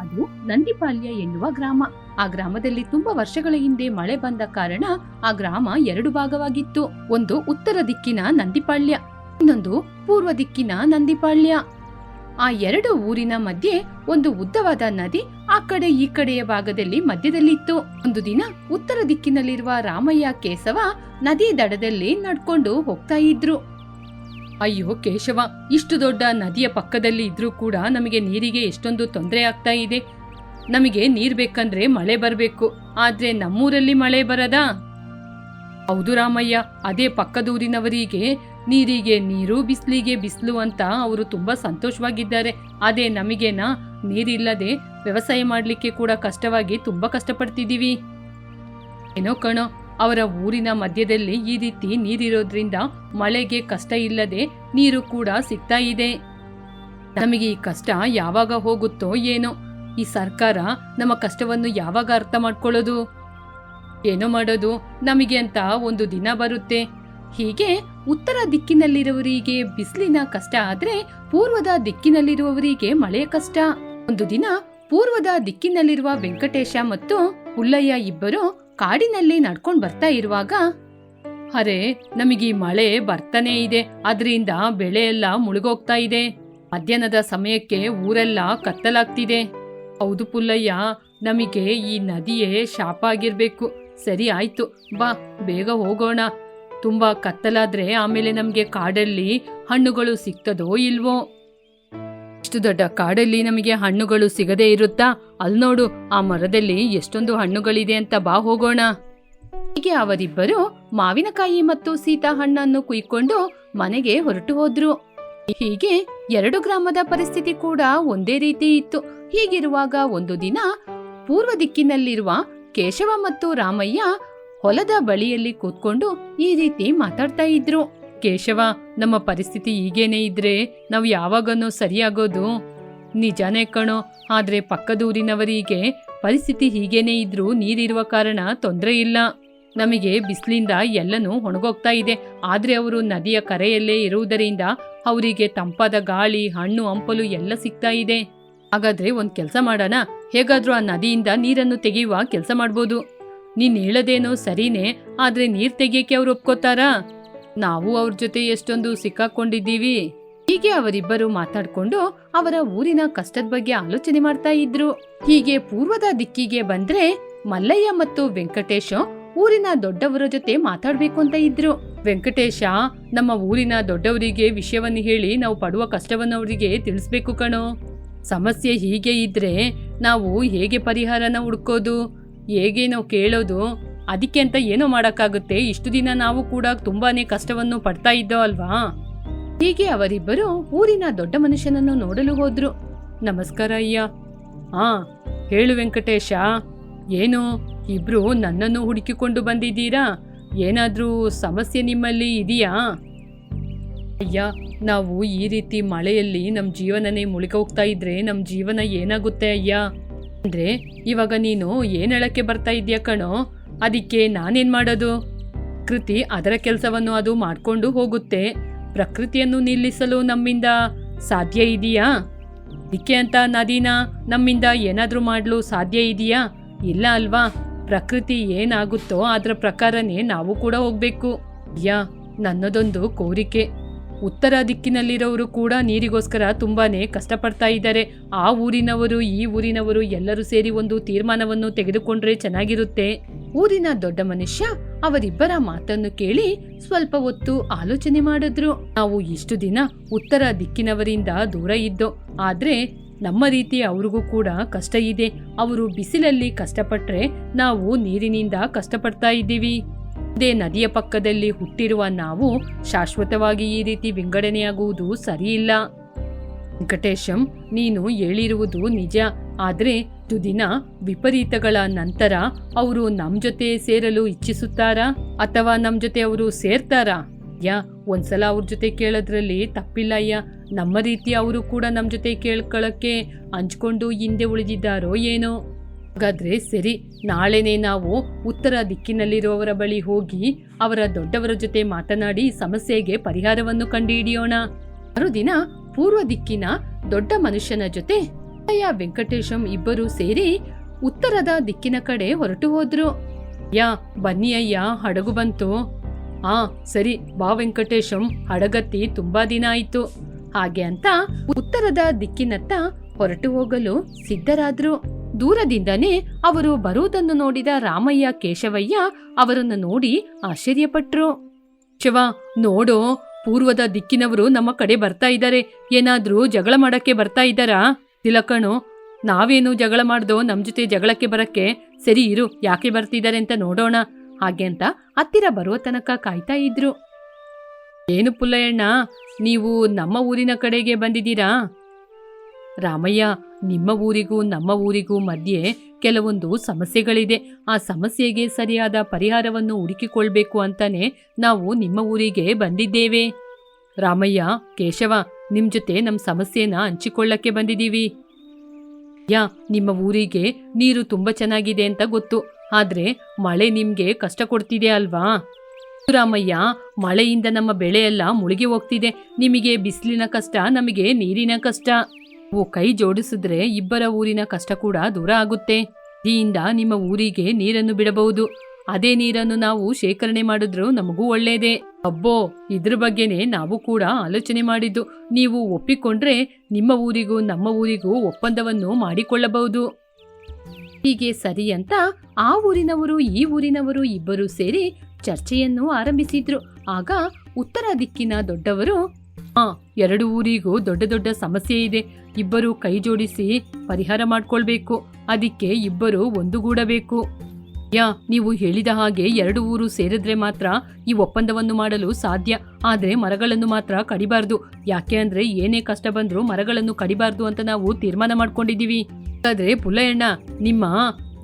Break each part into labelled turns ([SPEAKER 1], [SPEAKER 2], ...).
[SPEAKER 1] ಅದು ನಂದಿಪಾಲ್ಯ ಎನ್ನುವ ಗ್ರಾಮ. ಆ ಗ್ರಾಮದಲ್ಲಿ ತುಂಬಾ ವರ್ಷಗಳ ಹಿಂದೆ ಮಳೆ ಬಂದ ಕಾರಣ ಆ ಗ್ರಾಮ ಎರಡು ಭಾಗವಾಗಿತ್ತು. ಒಂದು ಉತ್ತರ ದಿಕ್ಕಿನ ನಂದಿಪಾಳ್ಯ, ಇನ್ನೊಂದು ಪೂರ್ವ ದಿಕ್ಕಿನ ನಂದಿಪಾಳ್ಯ. ಆ ಎರಡು ಊರಿನ ಮಧ್ಯೆ ಒಂದು ಉದ್ದವಾದ ನದಿ ಆ ಕಡೆ ಈ ಕಡೆಯ ಭಾಗದಲ್ಲಿ ಮಧ್ಯದಲ್ಲಿತ್ತು. ಒಂದು ದಿನ ಉತ್ತರ ದಿಕ್ಕಿನಲ್ಲಿರುವ ರಾಮಯ್ಯ ಕೇಶವ ನದಿ ದಡದಲ್ಲಿ ನಡ್ಕೊಂಡು ಹೋಗ್ತಾ ಇದ್ರು. ಅಯ್ಯೋ ಕೇಶವ, ಇಷ್ಟು ದೊಡ್ಡ ನದಿಯ ಪಕ್ಕದಲ್ಲಿ ಇದ್ರೂ ಕೂಡ ನಮಗೆ ನೀರಿಗೆ ಎಷ್ಟೊಂದು ತೊಂದರೆ ಆಗ್ತಾ ಇದೆ. ನಮಗೆ ನೀರ್ ಬೇಕಂದ್ರೆ ಮಳೆ ಬರಬೇಕು, ಆದ್ರೆ ನಮ್ಮೂರಲ್ಲಿ ಮಳೆ ಬರದಾ? ಹೌದು ರಾಮಯ್ಯ, ಅದೇ ಪಕ್ಕದೂರಿನವರಿಗೆ ನೀರಿಗೆ ನೀರು, ಬಿಸಿಲಿಗೆ ಬಿಸಿಲು ಅಂತ ಅವರು ತುಂಬಾ ಸಂತೋಷವಾಗಿದ್ದಾರೆ. ಅದೇ ನಮಗೇನಾ ನೀರಿಲ್ಲದೆ ವ್ಯವಸಾಯ ಮಾಡಲಿಕ್ಕೆ ಕೂಡ ಕಷ್ಟವಾಗಿ ತುಂಬಾ ಕಷ್ಟಪಡ್ತಿದ್ದೀವಿ. ಏನೋ ಕಣೋ ಅವರ ಊರಿನ ಮಧ್ಯದಲ್ಲಿ ಈ ರೀತಿ ನೀರಿರೋದ್ರಿಂದ ಮಳೆಗೆ ಕಷ್ಟ ಇಲ್ಲದೆ ನೀರು ಕೂಡ ಸಿಗ್ತಾ ಇದೆ. ನಮಗೆ ಈ ಕಷ್ಟ ಯಾವಾಗ ಹೋಗುತ್ತೋ ಏನೋ, ಈ ಸರ್ಕಾರ ನಮ್ಮ ಕಷ್ಟವನ್ನು ಯಾವಾಗ ಅರ್ಥ ಮಾಡ್ಕೊಳ್ಳೋದು? ಏನೋ ಮಾಡೋದು ನಮಗೆ ಅಂತ ಒಂದು ದಿನ ಬರುತ್ತೆ. ಹೀಗೆ ಉತ್ತರ ದಿಕ್ಕಿನಲ್ಲಿರುವವರಿಗೆ ಬಿಸಿಲಿನ ಕಷ್ಟ ಆದ್ರೆ ಪೂರ್ವದ ದಿಕ್ಕಿನಲ್ಲಿರುವವರಿಗೆ ಮಳೆಯ ಕಷ್ಟ. ಒಂದು ದಿನ ಪೂರ್ವದ ದಿಕ್ಕಿನಲ್ಲಿರುವ ವೆಂಕಟೇಶ ಮತ್ತು ಹುಲ್ಲಯ್ಯ ಇಬ್ಬರು ಕಾಡಿನಲ್ಲಿ ನಡ್ಕೊಂಡ್ ಬರ್ತಾ ಇರುವಾಗ, ಅರೆ, ನಮಗೆ ಮಳೆ ಬರ್ತಾನೆ ಇದೆ. ಅದರಿಂದ ಬೆಳೆ ಎಲ್ಲ ಮುಳುಗೋಗ್ತಾ ಇದೆ. ಮಧ್ಯಾಹ್ನದ ಸಮಯಕ್ಕೆ ಊರೆಲ್ಲ ಕತ್ತಲಾಗ್ತಿದೆ. ಹೌದು ಪುಲ್ಲಯ್ಯ, ನಮಗೆ ಈ ನದಿಯೇ ಶಾಪ ಆಗಿರ್ಬೇಕು ಸರಿ ಆಯ್ತು, ಬಾ, ಬೇಗ ಹೋಗೋಣ. ತುಂಬಾ ಕತ್ತಲಾದ್ರೆ ಆಮೇಲೆ ನಮ್ಗೆ ಕಾಡಲ್ಲಿ ಹಣ್ಣುಗಳು ಸಿಗ್ತದೋ ಇಲ್ವೋ? ಇಷ್ಟು ದೊಡ್ಡ ಕಾಡಲ್ಲಿ ನಮಗೆ ಹಣ್ಣುಗಳು ಸಿಗದೇ ಇರುತ್ತಾ? ಅಲ್ಲಿ ನೋಡು, ಆ ಮರದಲ್ಲಿ ಎಷ್ಟೊಂದು ಹಣ್ಣುಗಳಿದೆ ಅಂತ ಬಾ ಹೋಗೋಣ. ಹೀಗೆ ಅವರಿಬ್ಬರು ಮಾವಿನಕಾಯಿ ಮತ್ತು ಸೀತಾ ಹಣ್ಣನ್ನು ಕುಯ್ಕೊಂಡು ಮನೆಗೆ ಹೊರಟು ಹೋದ್ರು. ಹೀಗೆ ಎರಡು ಗ್ರಾಮದ ಪರಿಸ್ಥಿತಿ ಕೂಡ ಒಂದೇ ರೀತಿ ಇತ್ತು. ಹೀಗಿರುವಾಗ ಒಂದು ದಿನ ಪೂರ್ವ ದಿಕ್ಕಿನಲ್ಲಿರುವ ಕೇಶವ ಮತ್ತು ರಾಮಯ್ಯ ಹೊಲದ ಬಳಿಯಲ್ಲಿ ಕೂತ್ಕೊಂಡು ಈ ರೀತಿ ಮಾತಾಡ್ತಾ ಇದ್ರು. ಕೇಶವ, ನಮ್ಮ ಪರಿಸ್ಥಿತಿ ಹೀಗೇನೇ ಇದ್ರೆ ನಾವು ಯಾವಾಗನೋ ಸರಿಯಾಗೋದು? ನಿಜಾನೇ ಕಣೋ, ಆದ್ರೆ ಪಕ್ಕದೂರಿನವರಿಗೆ ಪರಿಸ್ಥಿತಿ ಹೀಗೇನೇ ಇದ್ರೂ ನೀರಿರುವ ಕಾರಣ ತೊಂದರೆ ಇಲ್ಲ. ನಮಗೆ ಬಿಸಿಲಿಂದ ಎಲ್ಲನೂ ಒಣಗೋಗ್ತಾ ಇದೆ. ಆದ್ರೆ ಅವರು ನದಿಯ ಕರೆಯಲ್ಲೇ ಇರುವುದರಿಂದ ಅವರಿಗೆ ತಂಪಾದ ಗಾಳಿ, ಹಣ್ಣು, ಹಂಪಲು ಎಲ್ಲ ಸಿಗ್ತಾ ಇದೆ. ಹಾಗಾದ್ರೆ ಒಂದ್ ಕೆಲಸ ಮಾಡೋಣ? ಹೇಗಾದ್ರೂ ಆ ನದಿಯಿಂದ ನೀರನ್ನು ತೆಗೆಯುವ ಕೆಲಸ ಮಾಡ್ಬೋದು. ನೀನ್ ಹೇಳದೇನೋ ಸರಿನೇ, ಆದ್ರೆ ನೀರ್ ತೆಗಿಯಕ್ಕೆ ಅವ್ರು ಒಪ್ಕೋತಾರಾ? ನಾವು ಅವ್ರ ಜೊತೆ ಎಷ್ಟೊಂದು ಸಿಕ್ಕಾಕೊಂಡಿದ್ದೀವಿ. ಹೀಗೆ ಅವರಿಬ್ಬರು ಮಾತಾಡ್ಕೊಂಡು ಅವರ ಊರಿನ ಕಷ್ಟದ ಬಗ್ಗೆ ಆಲೋಚನೆ ಮಾಡ್ತಾ ಇದ್ರು. ಹೀಗೆ ಪೂರ್ವದ ದಿಕ್ಕಿಗೆ ಬಂದ್ರೆ ಮಲ್ಲಯ್ಯ ಮತ್ತು ವೆಂಕಟೇಶ ಊರಿನ ದೊಡ್ಡವರ ಜೊತೆ ಮಾತಾಡ್ಬೇಕು ಅಂತ ಇದ್ರು. ವೆಂಕಟೇಶ, ನಮ್ಮ ಊರಿನ ದೊಡ್ಡವರಿಗೆ ವಿಷಯವನ್ನು ಹೇಳಿ ನಾವು ಪಡುವ ಕಷ್ಟವನ್ನು ಅವರಿಗೆ ತಿಳಿಸ್ಬೇಕು ಕಣೋ. ಸಮಸ್ಯೆ ಹೀಗೆ ಇದ್ರೆ ನಾವು ಹೇಗೆ ಪರಿಹಾರನ ಹುಡ್ಕೋದು? ಹೇಗೆ ನಾವು ಕೇಳೋದು? ಅದಕ್ಕೆ ಅಂತ ಏನೋ ಮಾಡೋಕ್ಕಾಗುತ್ತೆ? ಇಷ್ಟು ದಿನ ನಾವು ಕೂಡ ತುಂಬಾನೇ ಕಷ್ಟವನ್ನು ಪಡ್ತಾ ಇದ್ದೋ ಅಲ್ವಾ? ಹೀಗೆ ಅವರಿಬ್ಬರು ಊರಿನ ದೊಡ್ಡ ಮನುಷ್ಯನನ್ನು ನೋಡಲು ಹೋದ್ರು. ನಮಸ್ಕಾರ ಅಯ್ಯ. ಹಾ ಹೇಳು ವೆಂಕಟೇಶ. ಏನು, ಇಬ್ರು ನನ್ನನ್ನು ಹುಡುಕಿಕೊಂಡು ಬಂದಿದ್ದೀರಾ? ಏನಾದ್ರೂ ಸಮಸ್ಯೆ ನಿಮ್ಮಲ್ಲಿ ಇದೆಯಾ? ಅಯ್ಯ, ನಾವು ಈ ರೀತಿ ಮಳೆಯಲ್ಲಿ ನಮ್ಮ ಜೀವನನೇ ಮುಳುಗೋಗ್ತಾ ಇದ್ರೆ ನಮ್ಮ ಜೀವನ ಏನಾಗುತ್ತೆ ಅಯ್ಯ? ಅಂದ್ರೆ, ಇವಾಗ ನೀನು ಏನ್ ಹೇಳಕ್ಕೆ ಬರ್ತಾ ಇದೆಯಾ ಕಣೋ? ಅದಕ್ಕೆ ನಾನೇನು ಮಾಡೋದು? ಪ್ರಕೃತಿ ಅದರ ಕೆಲಸವನ್ನು ಅದು ಮಾಡ್ಕೊಂಡು ಹೋಗುತ್ತೆ. ಪ್ರಕೃತಿಯನ್ನು ನಿಲ್ಲಿಸಲು ನಮ್ಮಿಂದ ಸಾಧ್ಯ ಇದೆಯಾ? ಅದಕ್ಕೆ ಅಂತ ನದೀನ, ನಮ್ಮಿಂದ ಏನಾದರೂ ಮಾಡಲು ಸಾಧ್ಯ ಇದೆಯಾ? ಇಲ್ಲ ಅಲ್ವಾ? ಪ್ರಕೃತಿ ಏನಾಗುತ್ತೋ ಅದರ ಪ್ರಕಾರನೇ ನಾವು ಕೂಡ ಹೋಗ್ಬೇಕು. ಯಾ ನನ್ನದೊಂದು ಕೋರಿಕೆ. ಉತ್ತರ ದಿಕ್ಕಿನಲ್ಲಿರೋರು ಕೂಡ ನೀರಿಗೋಸ್ಕರ ತುಂಬಾನೇ ಕಷ್ಟಪಡ್ತಾ ಇದ್ದಾರೆ. ಆ ಊರಿನವರು, ಈ ಊರಿನವರು ಎಲ್ಲರೂ ಸೇರಿ ಒಂದು ತೀರ್ಮಾನವನ್ನು ತೆಗೆದುಕೊಂಡ್ರೆ ಚೆನ್ನಾಗಿರುತ್ತೆ. ಊರಿನ ದೊಡ್ಡ ಮನುಷ್ಯ ಅವರಿಬ್ಬರ ಮಾತನ್ನು ಕೇಳಿ ಸ್ವಲ್ಪ ಹೊತ್ತು ಆಲೋಚನೆ ಮಾಡಿದ್ರು. ನಾವು ಇಷ್ಟು ದಿನ ಉತ್ತರ ದಿಕ್ಕಿನವರಿಂದ ದೂರ ಇದ್ದೋ, ಆದ್ರೆ ನಮ್ಮ ರೀತಿ ಅವ್ರಿಗೂ ಕೂಡ ಕಷ್ಟ ಇದೆ. ಅವರು ಬಿಸಿಲಲ್ಲಿ ಕಷ್ಟಪಟ್ರೆ ನಾವು ನೀರಿನಿಂದ ಕಷ್ಟಪಡ್ತಾ ಇದ್ದೀವಿ. ಅದೇ ನದಿಯ ಪಕ್ಕದಲ್ಲಿ ಹುಟ್ಟಿರುವ ನಾವು ಶಾಶ್ವತವಾಗಿ ಈ ರೀತಿ ವಿಂಗಡಣೆಯಾಗುವುದು ಸರಿಯಿಲ್ಲ. ವೆಂಕಟೇಶಂ, ನೀನು ಹೇಳಿರುವುದು ನಿಜ. ಆದರೆ ತುದಿನ ವಿಪರೀತಗಳ ನಂತರ ಅವರು ನಮ್ಮ ಜೊತೆ ಸೇರಲು ಇಚ್ಛಿಸುತ್ತಾರಾ? ಅಥವಾ ನಮ್ಮ ಜೊತೆ ಅವರು ಸೇರ್ತಾರಾ? ಯಾ, ಒಂದ್ಸಲ ಅವ್ರ ಜೊತೆ ಕೇಳೋದ್ರಲ್ಲಿ ತಪ್ಪಿಲ್ಲ ಅಯ್ಯ ನಮ್ಮ ರೀತಿ ಅವರು ಕೂಡ ನಮ್ಮ ಜೊತೆ ಕೇಳ್ಕೊಳ್ಳೋಕ್ಕೆ ಹಂಚ್ಕೊಂಡು ಹಿಂದೆ ಉಳಿದಿದ್ದಾರೋ ಏನೋ. ಹಾಗಾದ್ರೆ ಸರಿ, ನಾಳೆನೆ ನಾವು ಉತ್ತರ ದಿಕ್ಕಿನಲ್ಲಿರುವವರ ಬಳಿ ಹೋಗಿ ಅವರ ದೊಡ್ಡವರ ಜೊತೆ ಮಾತನಾಡಿ ಸಮಸ್ಯೆಗೆ ಪರಿಹಾರವನ್ನು ಕಂಡುಹಿಡಿಯೋಣ. ಮರುದಿನ ಪೂರ್ವ ದಿಕ್ಕಿನ ದೊಡ್ಡ ಮನುಷ್ಯನ ಜೊತೆ ಅಯ್ಯ ವೆಂಕಟೇಶಂ ಇಬ್ಬರು ಸೇರಿ ಉತ್ತರದ ದಿಕ್ಕಿನ ಕಡೆ ಹೊರಟು ಹೋದ್ರು. ಯಾ ಬನ್ನಿ ಅಯ್ಯ, ಹಡಗು ಬಂತು. ಆ, ಸರಿ, ಬಾ ವೆಂಕಟೇಶಂ, ಹಡಗತ್ತಿ ತುಂಬಾ ದಿನ ಆಯ್ತು. ಹಾಗೆ ಅಂತ ಉತ್ತರದ ದಿಕ್ಕಿನತ್ತ ಹೊರಟು ಹೋಗಲು ಸಿದ್ಧರಾದ್ರು. ದೂರದಿಂದನೇ ಅವರು ಬರುವುದನ್ನು ನೋಡಿದ ರಾಮಯ್ಯ ಕೇಶವಯ್ಯ ಅವರನ್ನು ನೋಡಿ ಆಶ್ಚರ್ಯಪಟ್ರು. ಶಿವ, ನೋಡೋ, ಪೂರ್ವದ ದಿಕ್ಕಿನವರು ನಮ್ಮ ಕಡೆ ಬರ್ತಾ ಇದ್ದಾರೆ. ಏನಾದ್ರೂ ಜಗಳ ಮಾಡಕ್ಕೆ ಬರ್ತಾ ಇದ್ದಾರಾ? ತಿಲಕಣು, ನಾವೇನು ಜಗಳ ಮಾಡ್ದೋ ನಮ್ಮ ಜೊತೆ ಜಗಳಕ್ಕೆ ಬರಕ್ಕೆ ಸರಿ ಇರು, ಯಾಕೆ ಬರ್ತಿದ್ದಾರೆ ಅಂತ ನೋಡೋಣ. ಹಾಗೆ ಅಂತ ಹತ್ತಿರ ಬರುವ ತನಕ ಕಾಯ್ತಾ ಇದ್ರು. ಏನು ಪುಲ್ಲಯ್ಯಣ್ಣ, ನೀವು ನಮ್ಮ ಊರಿನ ಕಡೆಗೆ ಬಂದಿದ್ದೀರಾ? ರಾಮಯ್ಯ ನಿಮ್ಮ ಊರಿಗೂ ನಮ್ಮ ಊರಿಗೂ ಮಧ್ಯೆ ಕೆಲವೊಂದು ಸಮಸ್ಯೆಗಳಿದೆ. ಆ ಸಮಸ್ಯೆಗೆ ಸರಿಯಾದ ಪರಿಹಾರವನ್ನು ಹುಡುಕಿಕೊಳ್ಬೇಕು ಅಂತಾನೆ ನಾವು ನಿಮ್ಮ ಊರಿಗೆ ಬಂದಿದ್ದೇವೆ. ರಾಮಯ್ಯ, ಕೇಶವ, ನಿಮ್ ಜೊತೆ ನಮ್ಮ ಸಮಸ್ಯೆನ ಹಂಚಿಕೊಳ್ಳಕ್ಕೆ ಬಂದಿದ್ದೀವಿ. ಯಾ, ನಿಮ್ಮ ಊರಿಗೆ ನೀರು ತುಂಬಾ ಚೆನ್ನಾಗಿದೆ ಅಂತ ಗೊತ್ತು. ಆದರೆ ಮಳೆ ನಿಮಗೆ ಕಷ್ಟ ಕೊಡ್ತಿದೆ ಅಲ್ವಾ? ರಾಮಯ್ಯ, ಮಳೆಯಿಂದ ನಮ್ಮ ಬೆಳೆ ಎಲ್ಲ ಮುಳುಗಿ ಹೋಗ್ತಿದೆ. ನಿಮಗೆ ಬಿಸಿಲಿನ ಕಷ್ಟ, ನಮಗೆ ನೀರಿನ ಕಷ್ಟ. ನೀವು ಕೈ ಜೋಡಿಸಿದ್ರೆ ಇಬ್ಬರ ಊರಿನ ಕಷ್ಟ ಕೂಡ ದೂರ ಆಗುತ್ತೆ. ಇದರಿಂದ ನಿಮ್ಮ ಊರಿಗೆ ನೀರನ್ನು ಬಿಡಬಹುದು. ಅದೇ ನೀರನ್ನು ನಾವು ಶೇಖರಣೆ ಮಾಡಿದ್ರು ನಮಗೂ ಒಳ್ಳೆಯದೇ ಅಬ್ಬೋ, ಇದ್ರ ಬಗ್ಗೆನೇ ನಾವು ಕೂಡ ಆಲೋಚನೆ ಮಾಡಿದ್ದು. ನೀವು ಒಪ್ಪಿಕೊಂಡ್ರೆ ನಿಮ್ಮ ಊರಿಗೂ, ನಮ್ಮ ಊರಿಗೂ ಒಪ್ಪಂದವನ್ನು ಮಾಡಿಕೊಳ್ಳಬಹುದು. ಹೀಗೆ ಸರಿ ಅಂತ ಆ ಊರಿನವರು, ಈ ಊರಿನವರು ಇಬ್ಬರು ಸೇರಿ ಚರ್ಚೆಯನ್ನು ಆರಂಭಿಸಿದ್ರು. ಆಗ ಉತ್ತರ ದಿಕ್ಕಿನ ದೊಡ್ಡವರು ಆ, ಎರಡು ಊರಿಗೂ ದೊಡ್ಡ ದೊಡ್ಡ ಸಮಸ್ಯೆ ಇದೆ. ಇಬ್ಬರು ಕೈ ಜೋಡಿಸಿ ಪರಿಹಾರ ಮಾಡ್ಕೊಳ್ಬೇಕು. ಅದಕ್ಕೆ ಇಬ್ಬರು ಒಂದುಗೂಡಬೇಕು. ಯಾ, ನೀವು ಹೇಳಿದ ಹಾಗೆ ಎರಡು ಊರು ಸೇರಿದ್ರೆ ಮಾತ್ರ ಈ ಒಪ್ಪಂದವನ್ನು ಮಾಡಲು ಸಾಧ್ಯ. ಆದರೆ ಮರಗಳನ್ನು ಮಾತ್ರ ಕಡಿಬಾರ್ದು. ಯಾಕೆ ಅಂದ್ರೆ ಏನೇ ಕಷ್ಟ ಬಂದರೂ ಮರಗಳನ್ನು ಕಡಿಬಾರ್ದು ಅಂತ ನಾವು ತೀರ್ಮಾನ ಮಾಡ್ಕೊಂಡಿದ್ದೀವಿ. ಆದರೆ ಪುಲ್ಲಯ್ಯಣ್ಣ, ನಿಮ್ಮ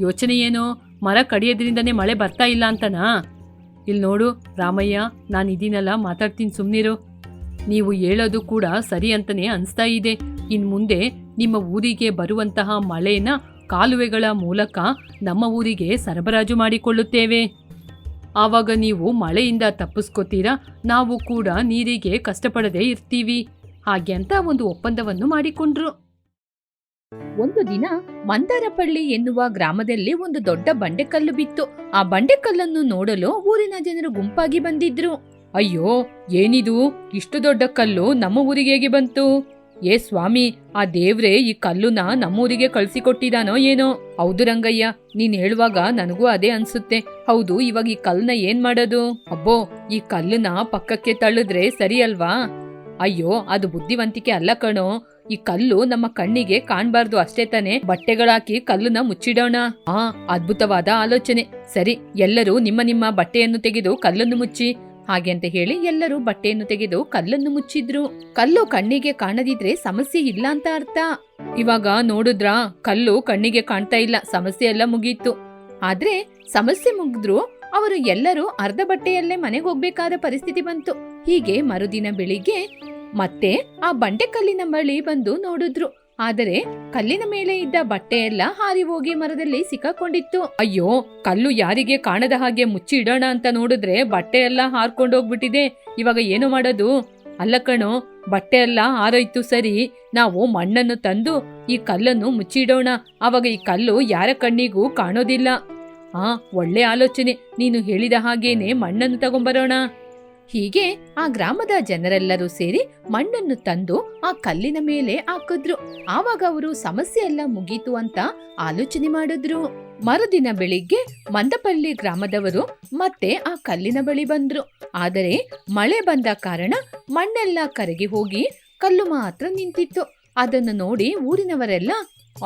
[SPEAKER 1] ಯೋಚನೆ ಏನು? ಮರ ಕಡಿಯೋದ್ರಿಂದನೇ ಮಳೆ ಬರ್ತಾ ಇಲ್ಲ ಅಂತನಾ? ಇಲ್ಲಿ ನೋಡು ರಾಮಯ್ಯ ನಾನು ಇದೀನಲ್ಲ ಮಾತಾಡ್ತೀನಿ ಸುಮ್ನಿರು. ನೀವು ಹೇಳೋದು ಕೂಡ ಸರಿ ಅಂತಾನೆ ಅನಿಸ್ತಾ ಇದೆ. ಇನ್ನು ಮುಂದೆ ನಿಮ್ಮ ಊರಿಗೆ ಬರುವಂತಹ ಮಳೆನ ಕಾಲುವೆಗಳ ಮೂಲಕ ನಮ್ಮ ಊರಿಗೆ ಸರಬರಾಜು ಮಾಡಿಕೊಳ್ಳುತ್ತೇವೆ. ಆವಾಗ ನೀವು ಮಳೆಯಿಂದ ತಪ್ಪಿಸ್ಕೋತೀರಾ? ನಾವು ಕೂಡ ನೀರಿಗೆ ಕಷ್ಟಪಡದೆ ಇರ್ತೀವಿ. ಹಾಗೆ ಅಂತ ಒಂದು ಒಪ್ಪಂದವನ್ನು ಮಾಡಿಕೊಂಡ್ರು. ಒಂದು ದಿನ ಮಂದಾರಪಳ್ಳಿ ಎನ್ನುವ ಗ್ರಾಮದಲ್ಲಿ ಒಂದು ದೊಡ್ಡ ಬಂಡೆಕಲ್ಲು ಬಿತ್ತು. ಆ ಬಂಡೆಕಲ್ಲನ್ನು ನೋಡಲು ಊರಿನ ಜನರು ಗುಂಪಾಗಿ ಬಂದಿದ್ರು. ಅಯ್ಯೋ, ಏನಿದು? ಇಷ್ಟು ದೊಡ್ಡ ಕಲ್ಲು ನಮ್ಮ ಊರಿಗೆ ಹೇಗೆ ಬಂತು. ಏ ಸ್ವಾಮಿ, ಆ ದೇವ್ರೆ ಈ ಕಲ್ಲುನ ನಮ್ಮೂರಿಗೆ ಕಳ್ಸಿಕೊಟ್ಟಿದಾನೋ ಏನೋ? ಹೌದು ರಂಗಯ್ಯ, ನೀನ್ ಹೇಳುವಾಗ ನನಗೂ ಅದೇ ಅನ್ಸುತ್ತೆ. ಹೌದು, ಇವಾಗ ಈ ಕಲ್ಲನ್ನ ಏನ್ ಮಾಡೋದು? ಅಬ್ಬೋ, ಈ ಕಲ್ಲುನ ಪಕ್ಕಕ್ಕೆ ತಳ್ಳಿದ್ರೆ ಸರಿ ಅಲ್ವಾ ಅಯ್ಯೋ, ಅದು ಬುದ್ಧಿವಂತಿಕೆ ಅಲ್ಲ ಕಣೋ. ಈ ಕಲ್ಲು ನಮ್ಮ ಕಣ್ಣಿಗೆ ಕಾಣ್ಬಾರ್ದು ಅಷ್ಟೇ ತಾನೆ. ಬಟ್ಟೆಗಳಾಕಿ ಕಲ್ಲುನ ಮುಚ್ಚಿಡೋಣ. ಆ, ಅದ್ಭುತವಾದ ಆಲೋಚನೆ. ಸರಿ, ಎಲ್ಲರೂ ನಿಮ್ಮ ನಿಮ್ಮ ಬಟ್ಟೆಯನ್ನು ತೆಗೆದು ಕಲ್ಲನ್ನು ಮುಚ್ಚಿ. ಹಾಗೆ ಅಂತ ಹೇಳಿ ಎಲ್ಲರೂ ಬಟ್ಟೆಯನ್ನು ತೆಗೆದು ಕಲ್ಲನ್ನು ಮುಚ್ಚಿದ್ರು. ಕಲ್ಲು ಕಣ್ಣಿಗೆ ಕಾಣದಿದ್ರೆ ಸಮಸ್ಯೆ ಇಲ್ಲ ಅಂತ ಅರ್ಥ. ಇವಾಗ ನೋಡುದ್ರ, ಕಲ್ಲು ಕಣ್ಣಿಗೆ ಕಾಣ್ತಾ ಇಲ್ಲ, ಸಮಸ್ಯೆ ಎಲ್ಲ ಮುಗೀತು. ಆದ್ರೆ ಸಮಸ್ಯೆ ಮುಗಿದ್ರು, ಅವರು ಎಲ್ಲರೂ ಅರ್ಧ ಬಟ್ಟೆಯಲ್ಲೇ ಮನೆಗೆ ಹೋಗ್ಬೇಕಾದ ಪರಿಸ್ಥಿತಿ ಬಂತು. ಹೀಗೆ ಮರುದಿನ ಬೆಳಿಗ್ಗೆ ಮತ್ತೆ ಆ ಬಂಡೆಕಲ್ಲಿನ ಬಳಿ ಬಂದು ನೋಡಿದ್ರು. ಆದರೆ ಕಲ್ಲಿನ ಮೇಲೆ ಇದ್ದ ಬಟ್ಟೆ ಎಲ್ಲ ಹಾರಿ ಹೋಗಿ ಮರದಲ್ಲಿ ಸಿಕ್ಕಾಕೊಂಡಿತ್ತು. ಅಯ್ಯೋ, ಕಲ್ಲು ಯಾರಿಗೆ ಕಾಣದ ಹಾಗೆ ಮುಚ್ಚಿ ಇಡೋಣ ಅಂತ ನೋಡಿದ್ರೆ ಬಟ್ಟೆ ಎಲ್ಲ ಹಾರ್ಕೊಂಡೋಗ್ಬಿಟ್ಟಿದೆ ಇವಾಗ ಏನು ಮಾಡೋದು? ಅಲ್ಲ ಕಣೋ ಬಟ್ಟೆ ಎಲ್ಲ ಹಾರೋಯ್ತು ಸರಿ. ನಾವು ಮಣ್ಣನ್ನು ತಂದು ಈ ಕಲ್ಲನ್ನು ಮುಚ್ಚಿಡೋಣ. ಅವಾಗ ಈ ಕಲ್ಲು ಯಾರ ಕಣ್ಣಿಗೂ ಕಾಣೋದಿಲ್ಲ. ಆ, ಒಳ್ಳೆ ಆಲೋಚನೆ. ನೀನು ಹೇಳಿದ ಹಾಗೇನೆ ಮಣ್ಣನ್ನು ತಗೊಂಬರೋಣ. ಹೀಗೆ ಆ ಗ್ರಾಮದ ಜನರೆಲ್ಲರೂ ಸೇರಿ ಮಣ್ಣನ್ನು ತಂದು ಆ ಕಲ್ಲಿನ ಮೇಲೆ ಹಾಕಿದ್ರು. ಆವಾಗ ಅವರು ಸಮಸ್ಯೆ ಎಲ್ಲ ಮುಗೀತು ಅಂತ ಆಲೋಚನೆ ಮಾಡಿದ್ರು. ಮರುದಿನ ಬೆಳಿಗ್ಗೆ ಮಂದಪಲ್ಲಿ ಗ್ರಾಮದವರು ಮತ್ತೆ ಆ ಕಲ್ಲಿನ ಬಳಿ ಬಂದ್ರು. ಆದರೆ ಮಳೆ ಬಂದ ಕಾರಣ ಮಣ್ಣೆಲ್ಲ ಕರಗಿ ಹೋಗಿ ಕಲ್ಲು ಮಾತ್ರ ನಿಂತಿತ್ತು. ಅದನ್ನು ನೋಡಿ ಊರಿನವರೆಲ್ಲ,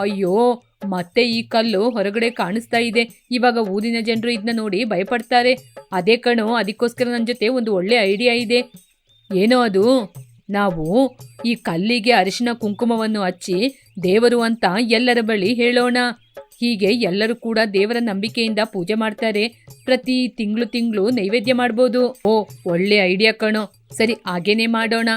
[SPEAKER 1] ಅಯ್ಯೋ ಮತ್ತೆ ಈ ಕಲ್ಲು ಹೊರಗಡೆ ಕಾಣಿಸ್ತಾ ಇದೆ. ಇವಾಗ ಊರಿನ ಜನರು ಇದನ್ನ ನೋಡಿ ಭಯಪಡ್ತಾರೆ. ಅದೇ ಕಣೋ, ಅದಕ್ಕೋಸ್ಕರ ನನ್ನ ಜೊತೆ ಒಂದು ಒಳ್ಳೆ ಐಡಿಯಾ ಇದೆ. ಏನೋ ಅದು? ನಾವು ಈ ಕಲ್ಲಿಗೆ ಅರಿಶಿನ ಕುಂಕುಮವನ್ನು ಹಚ್ಚಿ ದೇವರು ಅಂತ ಎಲ್ಲರ ಬಳಿ ಹೇಳೋಣ. ಹೀಗೆ ಎಲ್ಲರೂ ಕೂಡ ದೇವರ ನಂಬಿಕೆಯಿಂದ ಪೂಜೆ ಮಾಡ್ತಾರೆ. ಪ್ರತಿ ತಿಂಗಳು ತಿಂಗಳು ನೈವೇದ್ಯ ಮಾಡ್ಬೋದು. ಓ, ಒಳ್ಳೆ ಐಡಿಯಾ ಕಣೋ. ಸರಿ, ಹಾಗೇನೆ ಮಾಡೋಣ.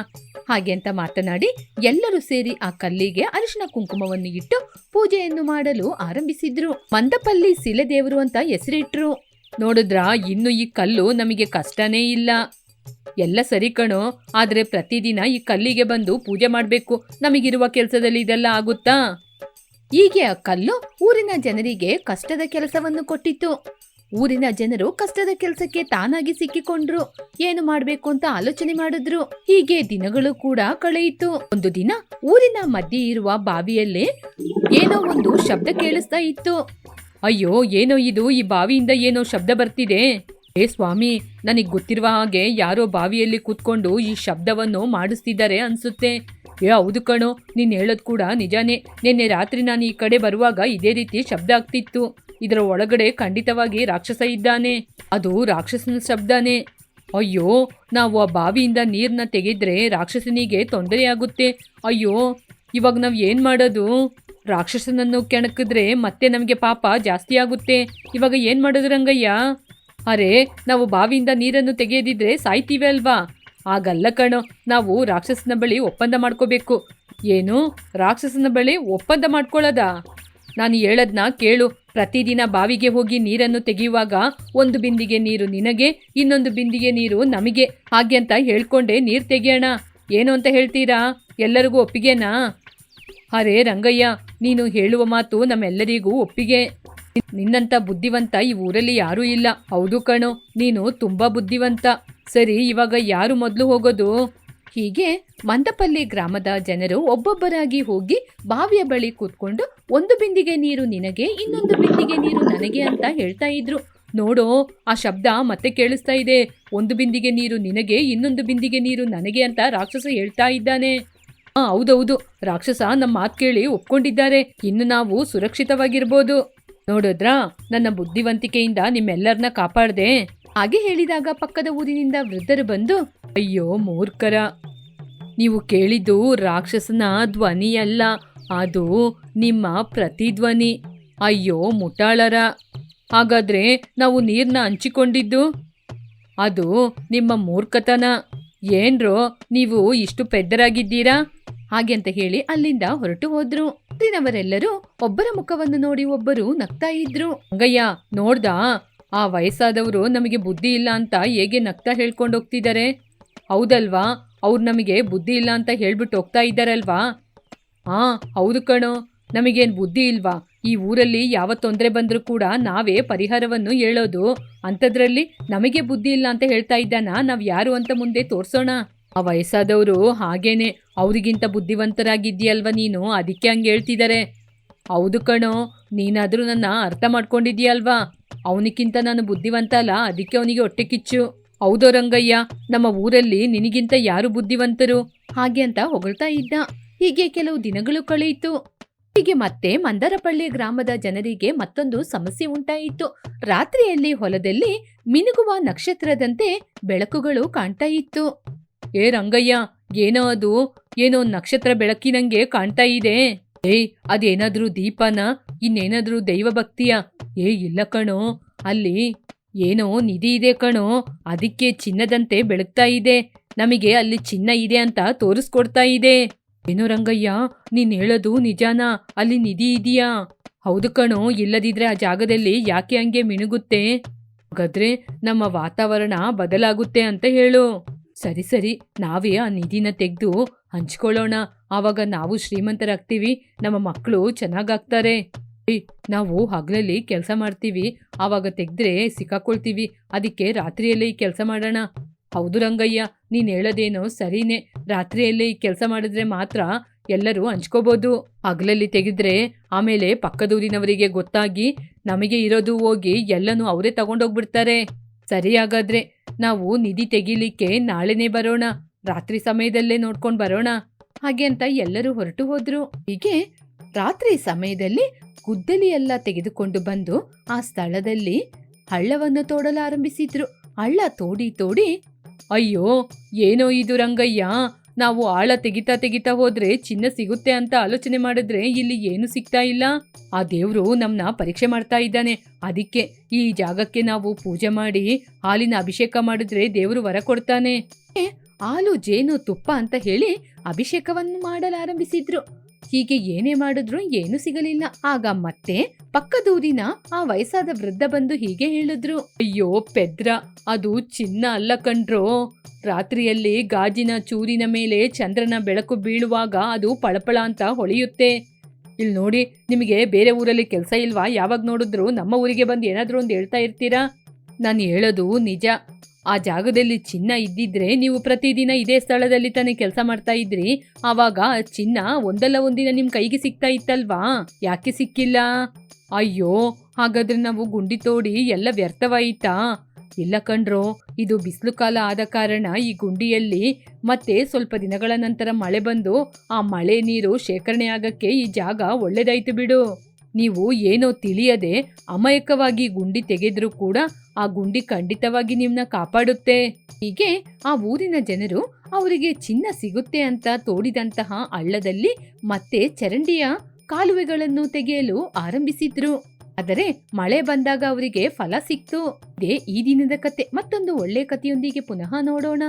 [SPEAKER 1] ಹಾಗೆ ಅಂತ ಮಾತನಾಡಿ ಎಲ್ಲರೂ ಸೇರಿ ಆ ಕಲ್ಲಿಗೆ ಅರಿಶಿನ ಕುಂಕುಮವನ್ನು ಇಟ್ಟು ಪೂಜೆಯನ್ನು ಮಾಡಲು ಆರಂಭಿಸಿದ್ರು. ಮಂದಪಲ್ಲಿ ಶಿಲೆ ದೇವರು ಅಂತ ಹೆಸರಿಟ್ರು. ನೋಡಿದ್ರಾ, ಇನ್ನು ಈ ಕಲ್ಲು ನಮಗೆ ಕಷ್ಟನೇ ಇಲ್ಲ. ಎಲ್ಲ ಸರಿ ಕಣೋ, ಆದ್ರೆ ಪ್ರತಿದಿನ ಈ ಕಲ್ಲಿಗೆ ಬಂದು ಪೂಜೆ ಮಾಡಬೇಕು. ನಮಗಿರುವ ಕೆಲಸದಲ್ಲಿ ಇದೆಲ್ಲ ಆಗುತ್ತಾ? ಹೀಗೆ ಆ ಕಲ್ಲು ಊರಿನ ಜನರಿಗೆ ಕಷ್ಟದ ಕೆಲಸವನ್ನು ಕೊಟ್ಟಿತ್ತು. ಊರಿನ ಜನರು ಕಷ್ಟದ ಕೆಲಸಕ್ಕೆ ತಾನಾಗಿ ಸಿಕ್ಕಿಕೊಂಡ್ರು. ಏನು ಮಾಡ್ಬೇಕು ಅಂತ ಆಲೋಚನೆ ಮಾಡಿದ್ರು. ಹೀಗೆ ದಿನಗಳು ಕೂಡ ಕಳೆಯಿತು. ಒಂದು ದಿನ ಊರಿನ ಮಧ್ಯೆ ಇರುವ ಬಾವಿಯಲ್ಲಿ ಏನೋ ಒಂದು ಶಬ್ದ ಕೇಳಿಸ್ತಾ ಇತ್ತು. ಅಯ್ಯೋ, ಏನೋ ಇದು? ಈ ಬಾವಿಯಿಂದ ಏನೋ ಶಬ್ದ ಬರ್ತಿದೆ. ಏ ಸ್ವಾಮಿ, ನನಗೆ ಗೊತ್ತಿರುವ ಹಾಗೆ ಯಾರೋ ಬಾವಿಯಲ್ಲಿ ಕೂತ್ಕೊಂಡು ಈ ಶಬ್ದವನ್ನು ಮಾಡಿಸ್ತಿದ್ದಾರೆ ಅನ್ಸುತ್ತೆ. ಏ, ಹೌದು ಕಣೋ, ನೀನ್ ಹೇಳೋದ್ ಕೂಡ ನಿಜಾನೇ. ನಿನ್ನೆ ರಾತ್ರಿ ನಾನು ಈ ಕಡೆ ಬರುವಾಗ ಇದೇ ರೀತಿ ಶಬ್ದ ಆಗ್ತಿತ್ತು. ಇದರ ಒಳಗಡೆ ಖಂಡಿತವಾಗಿ ರಾಕ್ಷಸ ಇದ್ದಾನೆ. ಅದು ರಾಕ್ಷಸನ ಶಬ್ದನೇ. ಅಯ್ಯೋ, ನಾವು ಆ ಬಾವಿಯಿಂದ ನೀರನ್ನ ತೆಗೆದ್ರೆ ರಾಕ್ಷಸನಿಗೆ ತೊಂದರೆಯಾಗುತ್ತೆ. ಅಯ್ಯೋ, ಇವಾಗ ನಾವು ಏನು ಮಾಡೋದು? ರಾಕ್ಷಸನನ್ನು ಕೆಣಕಿದ್ರೆ ಮತ್ತೆ ನಮಗೆ ಪಾಪ ಜಾಸ್ತಿ ಆಗುತ್ತೆ. ಇವಾಗ ಏನು ಮಾಡೋದು ರಂಗಯ್ಯ? ಅರೆ, ನಾವು ಬಾವಿಯಿಂದ ನೀರನ್ನು ತೆಗೆಯದಿದ್ರೆ ಸಾಯ್ತೀವಿ ಅಲ್ವಾ? ಆಗಲ್ಲ ಕಣೋ, ನಾವು ರಾಕ್ಷಸನ ಬಳಿ ಒಪ್ಪಂದ ಮಾಡ್ಕೋಬೇಕು. ಏನು? ರಾಕ್ಷಸನ ಬಳಿ ಒಪ್ಪಂದ ಮಾಡ್ಕೊಳ್ಳೋದಾ? ನಾನು ಹೇಳದ್ನ ಕೇಳು. ಪ್ರತಿದಿನ ಬಾವಿಗೆ ಹೋಗಿ ನೀರನ್ನು ತೆಗೆಯುವಾಗ ಒಂದು ಬಿಂದಿಗೆ ನೀರು ನಿನಗೆ, ಇನ್ನೊಂದು ಬಿಂದಿಗೆ ನೀರು ನಮಗೆ. ಹಾಗೆ ಅಂತ ಹೇಳ್ಕೊಂಡೆ, ನೀರು ತೆಗೆಯೋಣ. ಏನು ಅಂತ ಹೇಳ್ತೀರಾ? ಎಲ್ಲರಿಗೂ ಒಪ್ಪಿಗೆನಾ? ಅರೆ ರಂಗಯ್ಯ, ನೀನು ಹೇಳುವ ಮಾತು ನಮ್ಮೆಲ್ಲರಿಗೂ ಒಪ್ಪಿಗೆ. ನಿನ್ನಂತ ಬುದ್ಧಿವಂತ ಈ ಊರಲ್ಲಿ ಯಾರೂ ಇಲ್ಲ. ಹೌದು ಕಣೋ, ನೀನು ತುಂಬಾ ಬುದ್ಧಿವಂತ. ಸರಿ, ಇವಾಗ ಯಾರು ಮೊದಲು ಹೋಗೋದು? ಹೀಗೆ ಮಂದಪಲ್ಲಿ ಗ್ರಾಮದ ಜನರು ಒಬ್ಬೊಬ್ಬರಾಗಿ ಹೋಗಿ ಬಾವಿಯ ಬಳಿ ಕೂತ್ಕೊಂಡು, ಒಂದು ಬಿಂದಿಗೆ ನೀರು ನಿನಗೆ, ಇನ್ನೊಂದು ಬಿಂದಿಗೆ ನೀರು ನನಗೆ ಅಂತ ಹೇಳ್ತಾ ಇದ್ರು. ನೋಡೋ, ಆ ಶಬ್ದ ಮತ್ತೆ ಕೇಳಿಸ್ತಾ ಇದೆ. ಒಂದು ಬಿಂದಿಗೆ ನೀರು ನಿನಗೆ, ಇನ್ನೊಂದು ಬಿಂದಿಗೆ ನೀರು ನನಗೆ ಅಂತ ರಾಕ್ಷಸ ಹೇಳ್ತಾ ಇದ್ದಾನೆ. ಹಾ ಹೌದೌದು. ರಾಕ್ಷಸ ನಮ್ಮ ಮಾತು ಕೇಳಿ ಒಪ್ಕೊಂಡಿದ್ದಾರೆ. ಇನ್ನು ನಾವು ಸುರಕ್ಷಿತವಾಗಿರ್ಬೋದು. ನೋಡೋದ್ರಾ, ನನ್ನ ಬುದ್ಧಿವಂತಿಕೆಯಿಂದ ನಿಮ್ಮೆಲ್ಲರನ್ನ ಕಾಪಾಡ್ದೆ. ಹಾಗೆ ಹೇಳಿದಾಗ ಪಕ್ಕದ ಊರಿನಿಂದ ವೃದ್ಧರು ಬಂದು, ಅಯ್ಯೋ, ಮೂರ್ಖರ ನೀವು ಕೇಳಿದ್ದು ರಾಕ್ಷಸನ ಧ್ವನಿಯಲ್ಲ ಅದು ನಿಮ್ಮ ಪ್ರತಿಧ್ವನಿ. ಅಯ್ಯೋ ಮುಟಾಳರ, ಹಾಗಾದ್ರೆ ನಾವು ನೀರ್ನ ಹಂಚಿಕೊಂಡಿದ್ದು? ಅದು ನಿಮ್ಮ ಮೂರ್ಖತನ. ಏನ್ರೋ, ನೀವು ಇಷ್ಟು ಪೆದ್ದರಾಗಿದ್ದೀರಾ? ಹಾಗೆ ಅಂತ ಹೇಳಿ ಅಲ್ಲಿಂದ ಹೊರಟು ಹೋದ್ರು. ದಿನವರೆಲ್ಲರೂ ಒಬ್ಬರ ಮುಖವನ್ನು ನೋಡಿ ಒಬ್ಬರು ನಗ್ತಾ ಇದ್ರು. ಅಂಗಯ್ಯ ನೋಡ್ದಾ? ಆ ವಯಸ್ಸಾದವರು ನಮಗೆ ಬುದ್ಧಿ ಇಲ್ಲ ಅಂತ ಹೇಗೆ ನಗ್ತಾ ಹೇಳ್ಕೊಂಡು ಹೋಗ್ತಿದ್ದಾರೆ ಹೌದಲ್ವಾ? ಅವ್ರು ನಮಗೆ ಬುದ್ಧಿ ಇಲ್ಲ ಅಂತ ಹೇಳ್ಬಿಟ್ಟು ಹೋಗ್ತಾ ಇದ್ದಾರಲ್ವಾ? ಹಾ ಹೌದು ಕಣೋ. ನಮಗೇನು ಬುದ್ಧಿ ಇಲ್ವಾ? ಈ ಊರಲ್ಲಿ ಯಾವ ತೊಂದರೆ ಬಂದರೂ ಕೂಡ ನಾವೇ ಪರಿಹಾರವನ್ನು ಹೇಳೋದು. ಅಂಥದ್ರಲ್ಲಿ ನಮಗೆ ಬುದ್ಧಿ ಇಲ್ಲ ಅಂತ ಹೇಳ್ತಾ ಇದ್ದಾನ? ನಾವು ಯಾರು ಅಂತ ಮುಂದೆ ತೋರಿಸೋಣ. ಆ ವಯಸ್ಸಾದವರು ಹಾಗೇನೆ. ಅವರಿಗಿಂತ ಬುದ್ಧಿವಂತರಾಗಿದ್ದೀಯಲ್ವ ನೀನು? ಅದಕ್ಕೆ ಹಂಗೆ ಹೇಳ್ತಿದ್ದಾರೆ ಹೌದು ಕಣೋ. ನೀನಾದರೂ ನನ್ನ ಅರ್ಥ ಮಾಡ್ಕೊಂಡಿದ್ದೀಯಲ್ವಾ? ಅವನಿಗಿಂತ ನಾನು ಬುದ್ಧಿವಂತ ಅಲ್ಲ. ಅದಕ್ಕೆ ಅವನಿಗೆ ಹೊಟ್ಟೆ ಕಿಚ್ಚು. ಹೌದೋ ರಂಗಯ್ಯ, ನಮ್ಮ ಊರಲ್ಲಿ ನಿನಗಿಂತ ಯಾರು ಬುದ್ಧಿವಂತರು? ಹಾಗೆ ಅಂತ ಹೊಗಳ್ತಾ ಇದ್ದ. ಹೀಗೆ ಕೆಲವು ದಿನಗಳು ಕಳೆಯಿತು. ಹೀಗೆ ಮತ್ತೆ ಮಂದರಪಳ್ಳಿ ಗ್ರಾಮದ ಜನರಿಗೆ ಮತ್ತೊಂದು ಸಮಸ್ಯೆ ಉಂಟಾಯಿತು. ರಾತ್ರಿಯಲ್ಲಿ ಹೊಲದಲ್ಲಿ ಮಿನುಗುವ ನಕ್ಷತ್ರದಂತೆ ಬೆಳಕುಗಳು ಕಾಣ್ತಾ ಇತ್ತು. ಏ ರಂಗಯ್ಯ, ಏನೋ ಅದು? ಏನೋ ನಕ್ಷತ್ರ ಬೆಳಕಿನಂಗೆ ಕಾಣ್ತಾ ಇದೆ. ಏಯ್, ಅದೇನಾದ್ರೂ ದೀಪನ? ಇನ್ನೇನಾದ್ರೂ ದೈವ ಭಕ್ತಿಯ ಏ ಇಲ್ಲ ಕಣೋ. ಅಲ್ಲಿ ಏನೋ ನಿಧಿ ಇದೆ ಕಣೋ, ಅದಕ್ಕೆ ಚಿನ್ನದಂತೆ ಬೆಳಗ್ತಾ ಇದೆ. ನಮಗೆ ಅಲ್ಲಿ ಚಿನ್ನ ಇದೆ ಅಂತ ತೋರಿಸ್ಕೊಡ್ತಾ ಇದೆ. ಏನೋ ರಂಗಯ್ಯ, ನೀನ್ ಹೇಳೋದು ನಿಜಾನಾ? ಅಲ್ಲಿ ನಿಧಿ ಇದೆಯಾ? ಹೌದು ಕಣೋ, ಇಲ್ಲದಿದ್ರೆ ಆ ಜಾಗದಲ್ಲಿ ಯಾಕೆ ಹಂಗೆ ಮಿಣುಗುತ್ತೆ ಹಾಗಾದ್ರೆ ನಮ್ಮ ವಾತಾವರಣ ಬದಲಾಗುತ್ತೆ ಅಂತ ಹೇಳು. ಸರಿ ಸರಿ, ನಾವೇ ಆ ನಿಧಿನ ತೆಗೆದು ಹಂಚ್ಕೊಳ್ಳೋಣ. ಆವಾಗ ನಾವು ಶ್ರೀಮಂತರಾಗ್ತೀವಿ, ನಮ್ಮ ಮಕ್ಕಳು ಚೆನ್ನಾಗಾಗ್ತಾರೆ. ನಾವು ಹಗಲಲ್ಲಿ ಕೆಲಸ ಮಾಡ್ತೀವಿ. ಆವಾಗ ತೆಗೆದ್ರೆ ಸಿಕ್ಕಾಕೊಳ್ತೀವಿ. ಅದಕ್ಕೆ ರಾತ್ರಿಯಲ್ಲೇ ಕೆಲಸ ಮಾಡೋಣ. ಹೌದು ರಂಗಯ್ಯ, ನೀನು ಹೇಳೋದೇನೋ ಸರಿನೇ. ರಾತ್ರಿಯಲ್ಲೇ ಈ ಕೆಲಸ ಮಾಡಿದ್ರೆ ಮಾತ್ರ ಎಲ್ಲರೂ ಹಂಚ್ಕೋಬೋದು. ಹಗಲಲ್ಲಿ ತೆಗೆದ್ರೆ ಆಮೇಲೆ ಪಕ್ಕದೂರಿನವರಿಗೆ ಗೊತ್ತಾಗಿ ನಮಗೆ ಇರೋದು ಹೋಗಿ ಎಲ್ಲನೂ ಅವರೇ ತಗೊಂಡೋಗ್ಬಿಡ್ತಾರೆ. ಸರಿ ಹಾಗಾದ್ರೆ ನಾವು ನಿಧಿ ತೆಗಿಲಿಕ್ಕೆ ನಾಳೆನೇ ಬರೋಣ. ರಾತ್ರಿ ಸಮಯದಲ್ಲೇ ನೋಡ್ಕೊಂಡು ಬರೋಣ. ಹಾಗೆ ಅಂತ ಎಲ್ಲರೂ ಹೊರಟು ಹೋದ್ರು. ಹೀಗೆ ರಾತ್ರಿ ಸಮಯದಲ್ಲಿ ಗುದ್ದಲಿಯೆಲ್ಲ ತೆಗೆದುಕೊಂಡು ಬಂದು ಆ ಸ್ಥಳದಲ್ಲಿ ಹಳ್ಳವನ್ನು ತೋಡಲಾರಂಭಿಸಿದ್ರು. ಹಳ್ಳ ತೋಡಿ ತೋಡಿ, ಅಯ್ಯೋ, ಏನೋ ಇದು ರಂಗಯ್ಯ. ನಾವು ಆಳ ತೆಗಿತಾ ತೆಗಿತಾ ಹೋದ್ರೆ ಚಿನ್ನ ಸಿಗುತ್ತೆ ಅಂತ ಆಲೋಚನೆ ಮಾಡಿದ್ರೆ ಇಲ್ಲಿ ಏನು ಸಿಗ್ತಾ ಇಲ್ಲ. ಆ ದೇವ್ರು ನಮ್ನ ಪರೀಕ್ಷೆ ಮಾಡ್ತಾ ಇದ್ದಾನೆ. ಅದಕ್ಕೆ ಈ ಜಾಗಕ್ಕೆ ನಾವು ಪೂಜೆ ಮಾಡಿ, ಹಾಲಿನ ಅಭಿಷೇಕ ಮಾಡಿದ್ರೆ ದೇವರು ವರ ಕೊಡ್ತಾನೆ. ಹಾಲು ಜೇನು ತುಪ್ಪ ಅಂತ ಹೇಳಿ ಅಭಿಷೇಕವನ್ನು ಮಾಡಲಾರಂಭಿಸಿದ್ರು. ಹೀಗೆ ಏನೇ ಮಾಡಿದ್ರು ಏನು ಸಿಗಲಿಲ್ಲ. ಆಗ ಮತ್ತೆ ಪಕ್ಕದೂರಿನ ಆ ವಯಸ್ಸಾದ ವೃದ್ಧ ಬಂದು ಹೀಗೆ ಹೇಳಿದ್ರು. ಅಯ್ಯೋ ಪೆದ್ರ, ಅದು ಚಿನ್ನ ಅಲ್ಲ ಕಣ್ರೋ. ರಾತ್ರಿಯಲ್ಲಿ ಗಾಜಿನ ಚೂರಿನ ಮೇಲೆ ಚಂದ್ರನ ಬೆಳಕು ಬೀಳುವಾಗ ಅದು ಪಳಪಳ ಅಂತ ಹೊಳೆಯುತ್ತೆ. ಇಲ್ಲಿ ನೋಡಿ, ನಿಮಗೆ ಬೇರೆ ಊರಲ್ಲಿ ಕೆಲಸ ಇಲ್ವಾ? ಯಾವಾಗ ನೋಡಿದ್ರು ನಮ್ಮ ಊರಿಗೆ ಬಂದು ಏನಾದರೂ ಒಂದು ಹೇಳ್ತಾ ಇರ್ತೀರಾ? ನಾನು ಹೇಳೋದು ನಿಜ. ಆ ಜಾಗದಲ್ಲಿ ಚಿನ್ನ ಇದ್ದಿದ್ರೆ ನೀವು ಪ್ರತಿದಿನ ಇದೇ ಸ್ಥಳದಲ್ಲಿ ತಾನೇ ಕೆಲಸ ಮಾಡ್ತಾ ಇದ್ರಿ. ಆವಾಗ ಚಿನ್ನ ಒಂದಲ್ಲ ಒಂದಿನ ನಿಮ್ಮ ಕೈಗೆ ಸಿಗ್ತಾ ಇತ್ತಲ್ವಾ? ಯಾಕೆ ಸಿಕ್ಕಿಲ್ಲ? ಅಯ್ಯೋ, ಹಾಗಾದ್ರೆ ನಾವು ಗುಂಡಿ ತೋಡಿ ಎಲ್ಲ ವ್ಯರ್ಥವಾಯಿತಾ? ಇಲ್ಲ ಕಣ್ರೋ, ಇದು ಬಿಸಿಲು ಕಾಲ ಆದ ಕಾರಣ ಈ ಗುಂಡಿಯಲ್ಲಿ ಮತ್ತೆ ಸ್ವಲ್ಪ ದಿನಗಳ ನಂತರ ಮಳೆ ಬಂದು ಆ ಮಳೆ ನೀರು ಶೇಖರಣೆ ಆಗಕ್ಕೆ ಈ ಜಾಗ ಒಳ್ಳೇದಾಯ್ತು ಬಿಡು. ನೀವು ಏನೋ ತಿಳಿಯದೆ ಅಮಾಯಕವಾಗಿ ಗುಂಡಿ ತೆಗೆದರೂ ಕೂಡ ಆ ಗುಂಡಿ ಖಂಡಿತವಾಗಿ ನಿಮ್ಮನ್ನ ಕಾಪಾಡುತ್ತೆ. ಹೀಗೆ ಆ ಊರಿನ ಜನರು ಅವರಿಗೆ ಚಿನ್ನ ಸಿಗುತ್ತೆ ಅಂತ ತೋಡಿದಂತಹ ಹಳ್ಳದಲ್ಲಿ ಮತ್ತೆ ಚರಂಡಿಯ ಕಾಲುವೆಗಳನ್ನು ತೆಗೆಯಲು ಆರಂಭಿಸಿದ್ರು. ಆದರೆ ಮಳೆ ಬಂದಾಗ ಅವರಿಗೆ ಫಲ ಸಿಕ್ತು. ಇದೇ ಈ ದಿನದ ಕತೆ. ಮತ್ತೊಂದು ಒಳ್ಳೆ ಕಥೆಯೊಂದಿಗೆ ಪುನಃ ನೋಡೋಣ.